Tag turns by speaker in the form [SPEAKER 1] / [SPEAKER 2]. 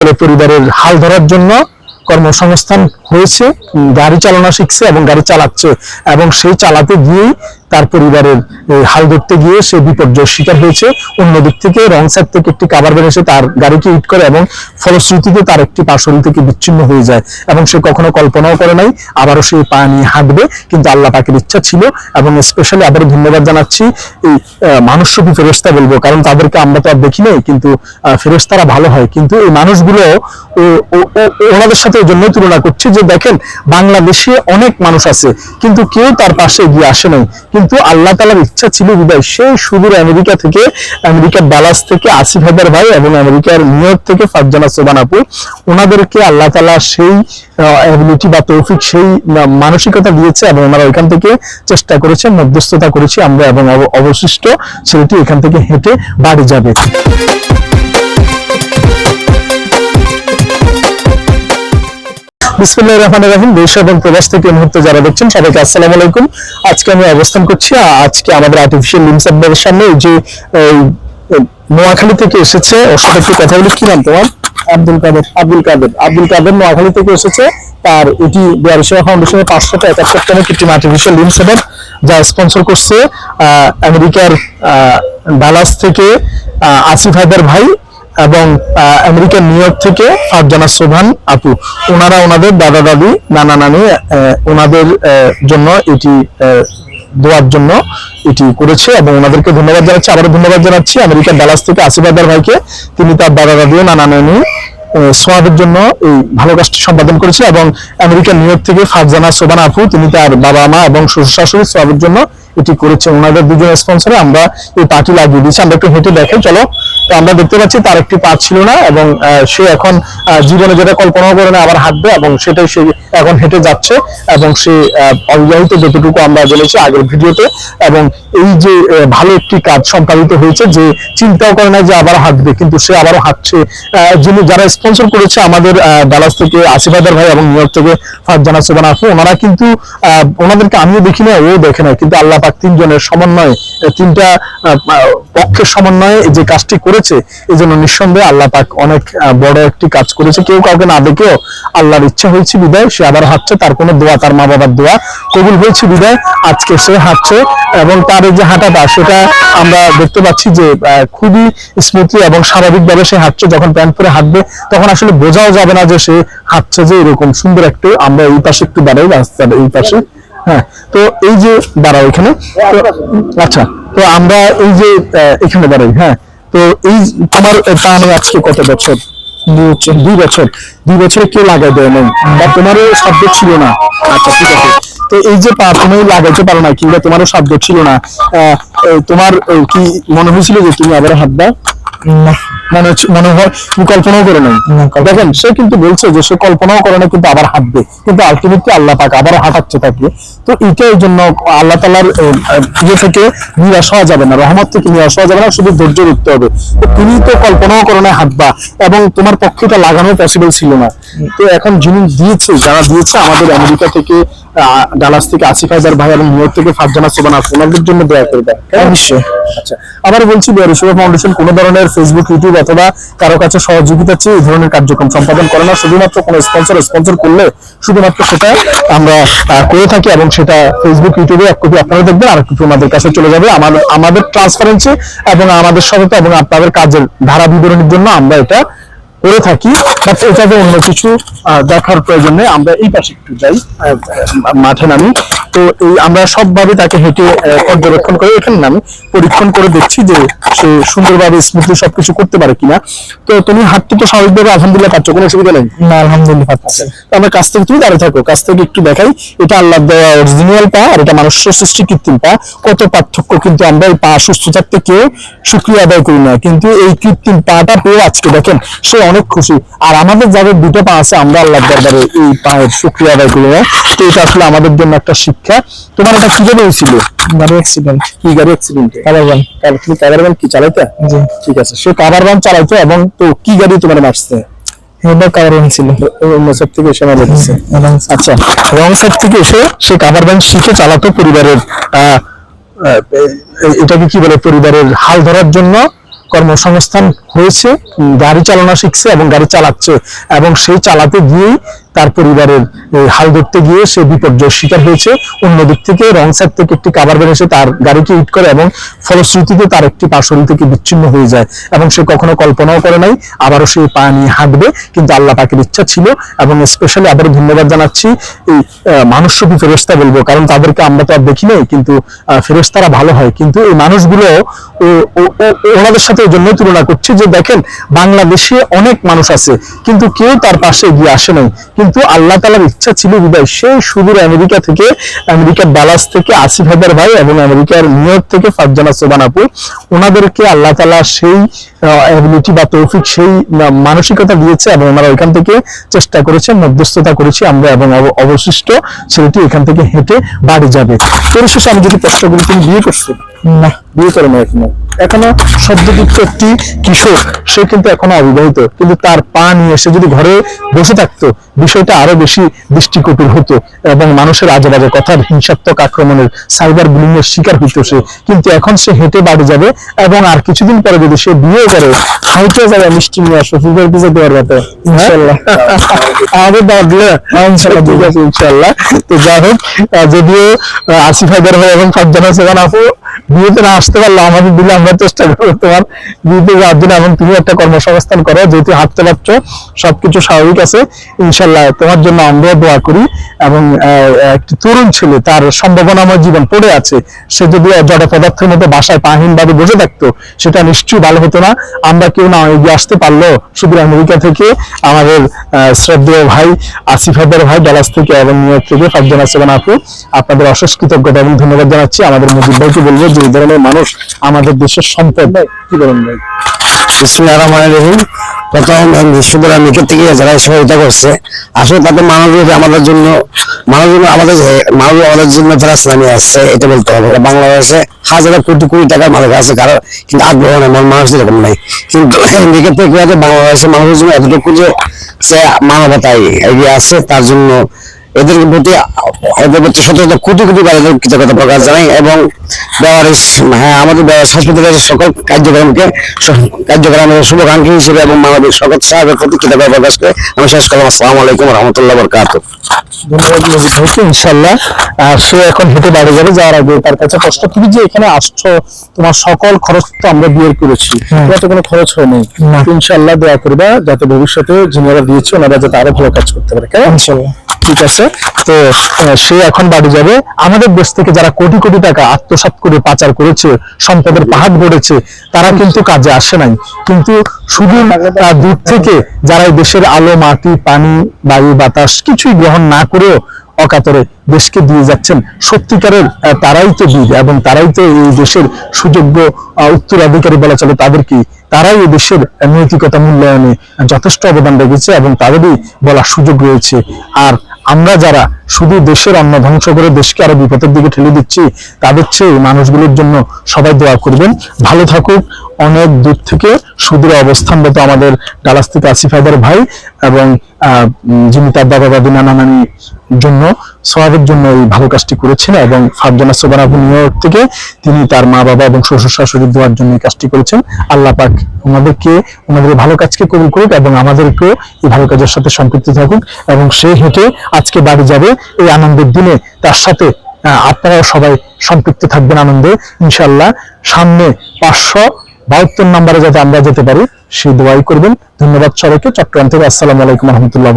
[SPEAKER 1] পরিবারের হাল ধরার জন্য কর্মসংস্থান হয়েছে গাড়ি চালানো শিখছে এবং গাড়ি চালাচ্ছে। এবং সেই চালাতে গিয়েই তার পরিবারের হাল ধরতে গিয়ে সে বিপর্যয়ের শিকার হয়েছে। অন্যদিক থেকে রং থেকে একটি কাবার বের এসে তার গাড়িকে হিট করে এবং ফলশ্রুতিতে তার একটি পাশরি থেকে বিচ্ছিন্ন হয়ে যায় এবং সে কখনো কল্পনাও করে নাই আবারও সে পা নিয়ে হাঁটবে। কিন্তু আল্লাহ পাকের ইচ্ছা ছিল এবং স্পেশালি আবারও ধন্যবাদ জানাচ্ছি এই মানুষরূপী ফেরেস্তা বলব। কারণ তাদেরকে আমরা তো আর দেখি নাই কিন্তু আহ, ফেরেশতারা ভালো হয়। কিন্তু এই মানুষগুলো ওনাদের সাথে ওই জন্যই তুলনা করছি যে দেখেন, বাংলাদেশে অনেক মানুষ আছে, কিন্তু কেউ তার পাশে এগিয়ে আসে নাই। কিন্তু আল্লাহ তালার ইচ্ছা ছিল বিদায়। সেই সুদূর আমেরিকা থেকে, আমেরিকার ডালাস থেকে আসিফ হায়দার ভাই এবং আমেরিকার নিউ ইয়র্ক থেকে ফারজানা সোবান আপু, ওনাদেরকে আল্লাহ তালা সেই অ্যাবিলিটি বা তৌফিক সেই মানসিকতা দিয়েছে এবং ওনারা ওইখান থেকে চেষ্টা করেছে, মধ্যস্থতা করেছি আমরা এবং অব- অবশিষ্ট ছেলেটি এখান থেকে হেঁটে বাড়ি যাবে। রহিম। দেশ এবং প্রবাস থেকে মুহূর্তে যারা দেখছেন সবাইকে আসসালামু আলাইকুম। আজকে আমি অবস্থান করছি আজকে আমাদের আর্টিফিশিয়াল লিমস আপনাদের সামনে। যে নোয়াখালী থেকে এসেছে ওর সাথে একটু কথা বলি। কি নাম তোমার? আব্দুল কাদের। আব্দুল কাদের। আব্দুল কাদের নোয়াখালী থেকে এসেছে। তার এটি বিহারি সেবা ফাউন্ডেশনের পাঁচশত একাত্তরতম কৃত্রিম আর্টিফিশিয়াল লিমস সেভেন যা স্পন্সর করছে আমেরিকার ডালাস থেকে আসিফ হায়দার ভাই। এবং আমেরিকার নিউ ইয়র্ক থেকে ফারজানা সোভান আপু ওনারা ওনাদের দাদা দাদি নানা নানি ওনাদের জন্য এটি দেওয়ার জন্য এটি করেছে এবং ওনাদেরকে ধন্যবাদ জানাচ্ছি। আবারও ধন্যবাদ জানাচ্ছি আমেরিকার ডালাস থেকে হায়দার ভাইকে। তিনি তার দাদা দাদি ও নানা নানি আহ, সোয়াবের জন্য এই ভালো কাজটি সম্পাদন করেছে এবং আমেরিকার নিউ ইয়র্ক থেকে ফারজানা সোবান আপু তিনি তার বাবা মা এবং শ্বশুর শাশুড়ি সোয়াবের জন্য এটি করেছে। ওনাদের দুজন স্পন্সরে আমরা এই পার্টি লাগিয়ে দিয়েছি। আমরা একটু হেঁটে দেখাই। চলো তো আমরা দেখতে পাচ্ছি তার একটি পা ছিল না এবং সে এখন জীবনে যেটা কল্পনাও করে না আবার হাঁটবে এবং সেটাই সে এখন হেঁটে যাচ্ছে এবং সে অবিবাহিত যতটুকু আমরা জেনেছি আগের ভিডিওতে এবং এই যে ভালো একটি কাজ সম্পাদিত হয়েছে যে চিন্তাও করে না যে আবার হাঁটবে কিন্তু সে আবারও হাঁটছে। যিনি যারা স্পন্সর করেছে আমাদের ডালাস থেকে আসিফাদার ভাই এবং নিউ ইয়র্ক থেকে ফারজানা সুবান আপু ওনারা কিন্তু আহ, ওনাদেরকে আমিও দেখি না ও দেখে না কিন্তু আল্লাহ পাক তিনজনের সমন্বয়ে তিনটা পক্ষের সমন্বয়ে যে কাজটি করেছে এই জন্য নিঃসন্দেহে আল্লাহ পাক অনেক বড় একটি কাজ করেছে। কেউ কাউকে না দেখেও আল্লাহর ইচ্ছা হয়েছে বিদায়, সে আবার হাঁটছে, তার কোনো দোয়া, তার মা বাবার দোয়া কবুল হয়েছে বিদায়। আজকে সে হাঁটছে এবং তার যে হাঁটাটা সেটা আমরা দেখতে পাচ্ছি যে খুবই স্মুথলি এবং স্বাভাবিকভাবে সে হাঁটছে। যখন প্যান্ট পরে হাঁটবে, তখন আসলে বোঝাও যাবে না যে সে হাঁটছে যে এরকম সুন্দর একটু, আমরা এই পাশে একটু দাঁড়াই, রাস্তার এই পাশে। হ্যাঁ তো এই যে দাঁড়াও এখানে। আচ্ছা তো আমরা এই যে এখানে দাঁড়াই। হ্যাঁ তো এই তোমার পা আজকে কত বছর? দুই বছর দুই বছর। কে লাগাই দেয় নাই বা তোমারও শব্দ ছিল না? আচ্ছা ঠিক আছে। তো এই যে তুমি লাগাইতে পারো না, কিংবা তোমারও শব্দ ছিল না তোমার কি মনে হয়েছিল যে তুমি আবার হাঁটবা মনে মনে হয় কল্পনাও করে নাই। দেখেন সে কিন্তু বলছে যে সে কল্পনাও করে না কিন্তু আবার হাঁটবে। কিন্তু আলটিমেটলি আল্লাহ পাক আবার হাঁটাচ্ছে তাকে। তো এটা এই জন্য আল্লাহ তালার ইয়ে থেকে নিরাশ হওয়া যাবে না রহমত থেকে নিরাশ হওয়া যাবে না শুধু ধৈর্য রাখতে হবে। তো তুমি তো কল্পনাও করে না হাঁটবা এবং তোমার পক্ষে এটা লাগানো পসিবল ছিল না। তো এখন যিনি দিয়েছে যারা দিয়েছে আমাদের আমেরিকা থেকে ডালাস থেকে আসিফ হাজার ভাই এবং নিউ থেকে ফারজানা সোবান আছে ওনাদের জন্য দয়া করবে অবশ্যই আচ্ছা আবার বলছি বিহারি সেবা ফাউন্ডেশন কোনো ধরনের ফেসবুক ইউটিউব অথবা কারও কাছে সহযোগিতা চেয়ে এই ধরনের কার্যক্রম সম্পাদন করে না। শুধুমাত্র কোনো স্পন্সর স্পন্সর করলে শুধুমাত্র সেটা আমরা করে থাকি এবং সেটা ফেসবুক ইউটিউবে এক কপি আপনারা দেখবেন আর কপি আমাদের কাছে চলে যাবে। আমাদের আমাদের ট্রান্সপারেন্সি এবং আমাদের সততা এবং আপনাদের কাজের ধারা বিবরণের জন্য আমরা এটা করে থাকি এটাতে অন্য কিছু দেখার প্রয়োজনে আমরা এই পাশে একটু যাই মাঠে নামি। তো এই আমরা সবভাবে তাকে হেঁটে পর্যবেক্ষণ করে এখানে নামি পরীক্ষণ করে দেখছি যে সে সুন্দরভাবে স্মুথলি সবকিছু করতে পারে কিনা। তো তুমি হাঁটতে তো স্বাভাবিকভাবে আলহামদুলিল্লাহ পাচ্ছ কোনো অসুবিধা নেই?
[SPEAKER 2] না আলহামদুলিল্লাহ পাচ্ছি
[SPEAKER 1] তো আমরা কাছ থেকে তুমি দাঁড়িয়ে থাকো কাছ থেকে একটু দেখাই। এটা আল্লাহ দেওয়া অরিজিনাল পা আর এটা মানুষের সৃষ্টি কৃত্রিম পা। কত পার্থক্য কিন্তু আমরা এই পা সুস্থ থাকতে কেউ শুক্রিয়া আদায় করি না। কিন্তু এই কৃত্রিম পাটা পেয়ে আজকে দেখেন সে অনেক খুশি। আর আমাদের যাদের দুটো পা আছে আমরা আল্লাহ দরবারে এই পায়ের শুক্রিয়া আদায় করি না। তো এটা আসলে আমাদের জন্য একটা শিক্ষা। তোমার এটা কীভাবে হয়েছিল?
[SPEAKER 2] গাড়ি অ্যাক্সিডেন্ট
[SPEAKER 1] কি গাড়ি অ্যাক্সিডেন্ট
[SPEAKER 2] কালারবান
[SPEAKER 1] তুমি কাবার কি চালাইতে?
[SPEAKER 2] জি।
[SPEAKER 1] ঠিক আছে সে কাবার চালাইতো এবং তো কি গাড়ি তোমার মারছে?
[SPEAKER 2] এটা কালারবান ছিল।
[SPEAKER 1] সব থেকে এসে মারা দিচ্ছে আচ্ছা রং সাইড থেকে এসে সে কাভার ব্যান্ড শিখে চালাতো পরিবারের এটাকে কি বলে পরিবারের হাল ধরার জন্য কর্মসংস্থান হয়েছে গাড়ি চালানো শিখছে এবং গাড়ি চালাচ্ছে এবং সেই চালাতে গিয়েই তার পরিবারের হাল ধরতে গিয়ে সে বিপর্যয়ের শিকার হয়েছে। অন্য দিক থেকে রং সাইড থেকে একটি কাবার বের এসে তার গাড়িকে হিট করে এবং ফলশ্রুতিতে তার একটি পা থেকে বিচ্ছিন্ন হয়ে যায় এবং সে কখনো কল্পনাও করে নাই আবারও সেই পা নিয়ে হাঁটবে কিন্তু আল্লাহ পাকের ইচ্ছা ছিল এবং স্পেশালি আবারও ধন্যবাদ জানাচ্ছি এই মানুষরূপী ফেরেস্তা বলব কারণ তাদেরকে আমরা তো আর দেখি নাই কিন্তু আহ, ফেরেশতারা ভালো হয় কিন্তু এই মানুষগুলো ওনাদের সাথে এই জন্যই তুলনা করছি যে দেখেন, বাংলাদেশে অনেক মানুষ আছে, কিন্তু কেউ তার পাশে এগিয়ে আসে নাই। কিন্তু আল্লাহ তালার ইচ্ছা ছিল বিদায় সেই সুদূর আমেরিকা থেকে, আমেরিকার ডালাস থেকে আসিফ হায়দার ভাই এবং আমেরিকার নিউ ইয়র্ক থেকে ফারজানা সোবান আপু, ওনাদেরকে আল্লাহ তালা সেই অ্যাবিলিটি বা তৌফিক, সেই মানসিকতা দিয়েছে এবং ওনারা ওইখান থেকে চেষ্টা করেছে, মধ্যস্থতা করেছি আমরা এবং অবশিষ্ট ছেলেটি এখান থেকে হেঁটে বাড়ি যাবে। পরিশেষে আমি যদি প্রশ্ন করি তুমি বিয়ে করছ। না। বিয়ে করে না এখনও। এখনও সদ্যযুক্ত একটি কিশোর সে কিন্তু এখনও অবিবাহিত। কিন্তু তার পা নিয়ে সে যদি ঘরে বসে থাকতো, বিষয়টা আরও বেশি দৃষ্টিকটুর হতো এবং মানুষের আজে বাজে কথার হিংসাত্মক আক্রমণের সাইবার বুলিং এর শিকার হইতো সে। কিন্তু এখন সে হেঁটে বাড়ি যাবে এবং আর কিছুদিন পরে যদি সে বিয়ে করে, হাইটে যাবে মিষ্টি নিয়ে আসো ফুলের পিজা দেওয়ার মতো ইনশাল্লাহ। আমাদের দিলে ইনশাল্লাহ তো যাই হোক যদিও আসিফ হায়দার ভাই এবং ফারজানা সেখান আপু বিয়েতে না আসতে পারল আমাদের দিলে আমরা চেষ্টা করব তোমার বিয়েতে যাওয়ার জন্য। এবং তুমি একটা কর্মসংস্থান করো, যেহেতু হাঁটতে পারছ, সবকিছু স্বাভাবিক আছে, ইনশাল্লাহ তোমার জন্য আমরাও দোয়া করি। এবং একটি তরুণ ছেলে, তার সম্ভাবনাময় জীবন পড়ে আছে। সে যদি জড় পদার্থের মধ্যে বাসায় পাহীন ভাবে বসে থাকতো, সেটা নিশ্চয়ই ভালো হতো না। আমরা কেউ না এগিয়ে আসতে পারল শুধু আমেরিকা থেকে আমাদের শ্রদ্ধেয় ভাই আসিফ ভাই, ডালাস থেকে এবং নিউ ইয়র্ক থেকে ফারজানা আপু, আপনাদের অশেষ কৃতজ্ঞতা এবং ধন্যবাদ জানাচ্ছি। আমাদের মজিদ ভাইকে বলব যে এই ধরনের মানুষ আমাদের দেশের সম্পদ। কি বলেন ভাই?
[SPEAKER 3] বিসমুল্লাহ রহমান রহিম। প্রথম সুদূর আমেরিকা থেকে যারা সহযোগিতা করছে আসলে তাদের মানব আমাদের জন্য মানব আমাদের মানব আমাদের জন্য যারা ইসলামী আসছে এটা বলতে হবে। বাংলাদেশে হাজার কোটি কোটি টাকার মালিক আছে কারও কিন্তু আগ্রহ নেই মানুষ এরকম নাই। কিন্তু আমেরিকা থেকে বাংলাদেশের মানুষের জন্য এতটুকু যে মানবতায় এগিয়ে আছে তার জন্য এদের প্রতি এদের প্রতি শত শত কোটি কোটি বার এদের কৃতজ্ঞতা প্রকাশ জানাই এবং হ্যাঁ আমাদের সকল কার্যক্রমকে স- কার্যক্রমের শুভাকাঙ্ক্ষী হিসেবে এবং মানবিক সকল সাহেবের প্রতি কৃতজ্ঞতা প্রকাশ করে আমি শেষ করলাম। আসসালামু আলাইকুম রহমতুল্লাহ বরকাত
[SPEAKER 1] ধন্যবাদ ভাইকে ইনশাল্লাহ সে এখন হেঁটে বাড়ি যাবে যাওয়ার আগে তার কাছে কষ্ট তুমি যে এখানে আসছো তোমার সকল খরচ তো আমরা বিয়ের করেছি তোমার তো কোনো খরচ হয়নি
[SPEAKER 2] না।
[SPEAKER 1] ইনশাল্লাহ দোয়া করবা যাতে ভবিষ্যতে যিনারা দিয়েছে ওনারা যাতে আরও ভালো কাজ করতে পারে কেমন?
[SPEAKER 2] ইনশাল্লাহ
[SPEAKER 1] ঠিক আছে। তো আহ, সে এখন বাড়ি যাবে। আমাদের দেশ থেকে যারা কোটি কোটি টাকা আত্মসাৎ করে পাচার করেছে সম্পদের পাহাড় গড়েছে তারা কিন্তু কাজে আসে নাই। কিন্তু শুধু দূর থেকে যারা দেশের আলো মাটি পানি বায়ু বাতাস কিছুই গ্রহণ না করেও অকাতরে দেশকে দিয়ে যাচ্ছেন সত্যিকারের তারাই তো বীর এবং তারাই তো এই দেশের সুযোগ্য উত্তরাধিকারী বলা চলে তাদেরকে। তারাই এই দেশের নৈতিকতা মূল্যায়নে যথেষ্ট অবদান রেখেছে এবং তাদেরই বলার সুযোগ রয়েছে। আর আমরা যারা শুধু দেশের অন্ন ধ্বংস করে দেশকে আরও বিপদের দিকে ঠেলে দিচ্ছি, তাদের চেয়ে মানুষগুলোর জন্য সবাই দোয়া করবেন। ভালো থাকুক অনেক দূর থেকে সুদূরে অবস্থানরত আমাদের ডালাস থেকে আসিফ হায়দার ভাই এবং যিনি তার দাদা দাদি নানা জন্য সবাবের জন্য এই ভালো কাজটি করেছেন এবং ফারজানা সোবান আবু নিউ থেকে তিনি তার মা, বাবা এবং শ্বশুর শাশুড়ি দেওয়ার জন্য এই কাজটি করেছেন। আল্লাহ পাক ওনাদেরকে, ওনাদের ভালো কাজকে কবুল করুক এবং আমাদেরকেও এই ভালো কাজের সাথে সম্পৃক্ত থাকুক এবং সে হেঁটে আজকে বাড়ি যাবে এই আনন্দের দিনে। তার সাথে আপনারাও সবাই সম্পৃক্ত থাকবেন আনন্দে। ইনশাল্লাহ সামনে পাঁচশো বাহাত্তর নম্বরে যাতে আমরা যেতে পারি, সেই দোয়াই করবেন। ধন্যবাদ সবাইকে। চট্টগ্রাম থেকে আসসালামু আলাইকুম রহমতুল্লাহ